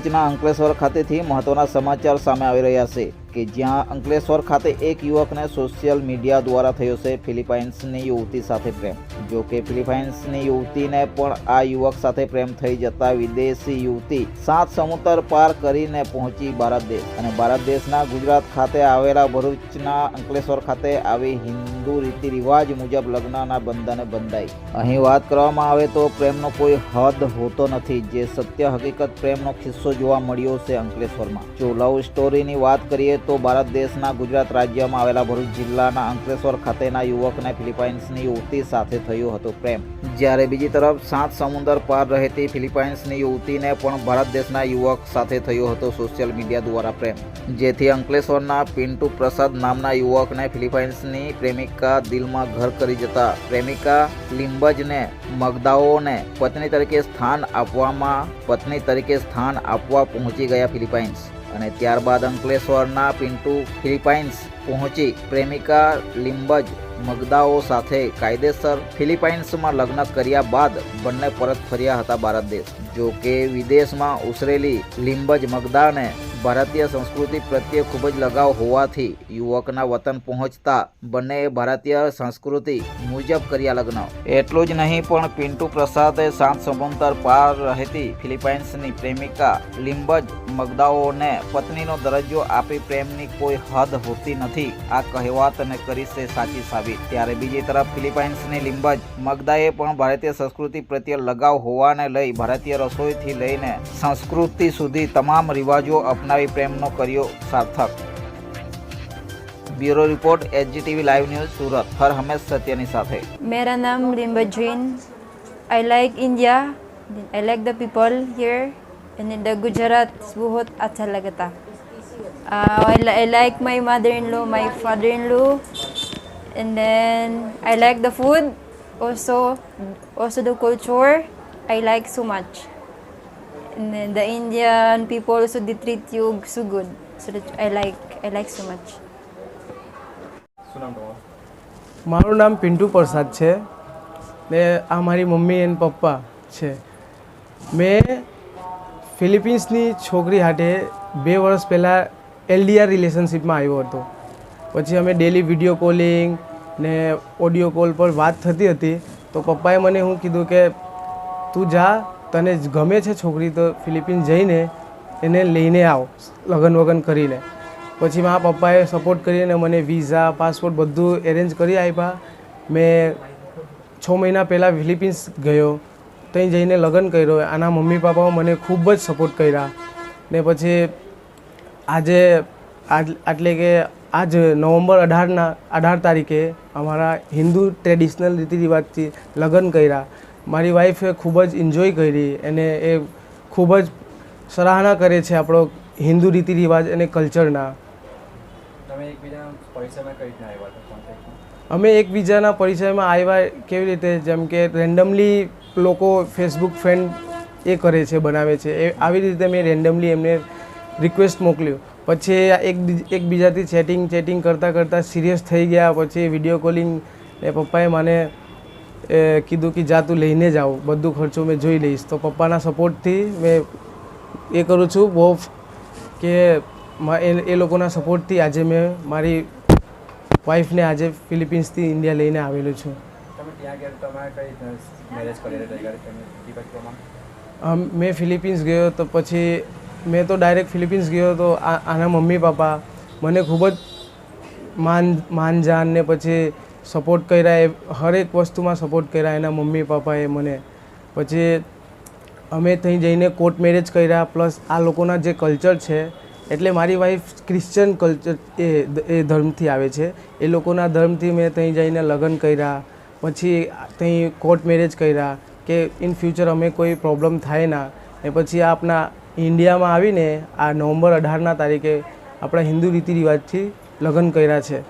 ભરૂચના અંકલેશ્વર ખાતેથી મહત્વના સમાચાર સામે આવી રહ્યા છે. કે જ્યાં અંકલેશ્વર ખાતે એક યુવકને સોશિયલ મીડિયા દ્વારા થયો છે ફિલિપાઇન્સની યુવતી સાથે પ્રેમ. જો કે ફિલિપાઇન્સની યુવતીને પણ આ યુવક સાથે પ્રેમ થઈ જતા વિદેશી યુવતી સાત સમુદ્ર પાર કરીને પહોંચી ભારત દેશ અને ભારત દેશના ગુજરાત ખાતે આવેલા ભરૂચના અંકલેશ્વર ખાતે આવી હિન્દુ રીતિ રિવાજ મુજબ લગ્નના બંધને બંધાઈ. અહીં વાત કરવામાં આવે તો પ્રેમનો કોઈ હદ હોતો નથી, જે સત્ય હકીકત પ્રેમનો કિસ્સો જોવા મળ્યો છે અંકલેશ્વરમાં. જો લવ સ્ટોરીની વાત કરીએ તો ભારત દેશના ગુજરાત રાજ્યમાં આવેલા ભરૂચ જિલ્લાના અંકલેશ્વર ખાતેના યુવકને ફિલિપાઇન્સની યુવતી સાથે થયો હતો પ્રેમ. જ્યારે બીજી તરફ સાત સમુદ્ર પાર રહેતી ફિલિપાઇન્સની યુવતીને પણ ભારત દેશના યુવક સાથે થયો હતો સોશિયલ મીડિયા દ્વારા પ્રેમ. જેથી અંકલેશ્વરના પિન્ટુ પ્રસાદ નામના યુવકને ફિલિપાઇન્સની પ્રેમિકા દિલમાં ઘર કરી જતા પ્રેમિકા લિંબજને મગદાઓને પત્ની તરીકે સ્થાન આપવામાં, પત્ની તરીકે સ્થાન આપવા પહોંચી ગયા ફિલિપાઇન્સ. અને ત્યારબાદ અંકલેશ્વરના પિન્ટુ ફિલિપાઇન્સ પહોંચી પ્રેમિકા લિંબજ મગદાઓ સાથે કાયદેસર ફિલિપાઇન્સમાં લગ્ન કર્યા બાદ બંને પરત ફર્યા હતા ભારત દેશ. જો કે વિદેશમાં ઉછરેલી લિંબજ મગદાને ભારતીય સંસ્કૃતિ પ્રત્યે ખૂબ જ લગાવ હોવાથી યુવકના વતન પહોંચતા બંને ભારતીય સંસ્કૃતિ મુજબ કર્યા લગ્ન. એટલું જ નહીં, પણ પિન્ટુ પ્રસાદે શાંત સમુદ્ર પાર રહેતી ફિલિપાઇન્સની પ્રેમિકા લિંબજ મગદાઓને પત્નીનો દરજ્જો આપી પ્રેમની કોઈ હદ હોતી નથી. આ કહેવાતને કરી છે સાચી સાબિત. ત્યારે બીજી તરફ ફિલિપાઇન્સની લિંબજ મગદાએ પણ ભારતીય સંસ્કૃતિ પ્રત્યે લગાવ હોવાને લઈ ભારતીય રસોઈથી લઈને સંસ્કૃતિ સુધી તમામ રિવાજો અપનાવી પ્રેમનો કર્યો સાર્થક. Bureau report, HGTV live news, Surat. હર હંમેશ સત્યની સાથે. મેરા નામ Limbaj Jain I like India. I like the people here. പിന്നീട് ഗുജറാത്ത് ബുഹത്ത് അച്ഛ ലഗത്ത I like my mother in law my father in law and then I like the food. Also also the culture I like so much. And then the Indian people also they treat you so good. So that I like I like so much. મારું નામ પિન્ટુ પ્રસાદ છે. ને આ મારી mummy and પપ્પા છે. મેં ફિલિપિન્સની છોકરી હાટે બે વર્ષ પહેલાં એલડીઆર રિલેશનશિપમાં આવ્યો હતો. પછી અમે ડેલી વીડિયો કોલિંગ ને ઓડિયો કોલ પર વાત થતી હતી. તો પપ્પાએ મને હું કીધું કે, તું જા, તને ગમે છે છોકરી, તો ફિલિપિન્સ જઈને એને લઈને આવ, લગ્ન વગન કરીને. પછી મારા પપ્પાએ સપોર્ટ કરીને મને વિઝા પાસપોર્ટ બધું એરેન્જ કરી આપ્યા મેં છ મહિના પહેલાં ફિલિપિન્સ ગયો. ત્યાં જઈને લગ્ન કર્યો. આના મમ્મી પપ્પાએ મને ખૂબ જ સપોર્ટ કર્યા. ને પછી આજે આજ એટલે કે આજ નવેમ્બર અઢારના અઢાર તારીખે અમારા હિન્દુ ટ્રેડિશનલ રીતિ રિવાજથી લગ્ન કર્યા. મારી વાઈફે ખૂબ જ એન્જોય કરી અને એ ખૂબ જ સરાહના કરે છે આપણો હિન્દુ રીતિ રિવાજ અને કલ્ચરના અમે એકબીજાના પરિચયમાં આવ્યા કેવી રીતે? જેમ કે રેન્ડમલી લોકો ફેસબુક ફ્રેન્ડ એ કરે છે, બનાવે છે. એ આવી રીતે મેં રેન્ડમલી એમને રિક્વેસ્ટ મોકલ્યો. પછી એક એકબીજાથી ચેટિંગ ચેટિંગ કરતાં કરતાં સિરિયસ થઈ ગયા. પછી વીડિયો કોલિંગ ને પપ્પાએ મને કીધું કે જા તું લઈને જાઓ બધું ખર્ચો મેં જોઈ લઈશ. તો પપ્પાના સપોર્ટથી મેં એ કરું છું બહુ કે એ લોકોના સપોર્ટથી આજે મેં મારી વાઈફને આજે ફિલિપિન્સથી ઇન્ડિયા લઈને આવેલો છું. તમે મેં ફિલિપિન્સ ગયો તો પછી મેં તો ડાયરેક્ટ ફિલિપિન્સ ગયો તો આના મમ્મી પપ્પા મને ખૂબ જ માન, માનજાન ને પછી સપોર્ટ કર્યા એ, હરેક વસ્તુમાં સપોર્ટ કર્યા એના મમ્મી પપ્પાએ મને. પછી અમે ત્યાં જઈને કોર્ટ મેરેજ કર્યા પ્લસ આ લોકોના જે કલ્ચર છે, એટલે મારી વાઈફ ક્રિશ્ચન કલ્ચર એ એ ધર્મથી આવે છે. એ લોકોના ધર્મથી મેં ત્યાં જઈને લગ્ન કર્યા. પછી ત્યાં કોર્ટ મેરેજ કર્યા કે ઇન ફ્યુચર અમે કોઈ પ્રોબ્લેમ થાય ના, ને પછી આપણા ઇન્ડિયામાં આવીને આ નવેમ્બર અઢારના તારીખે આપણા હિન્દુ રીતિ રિવાજથી લગ્ન કર્યા છે.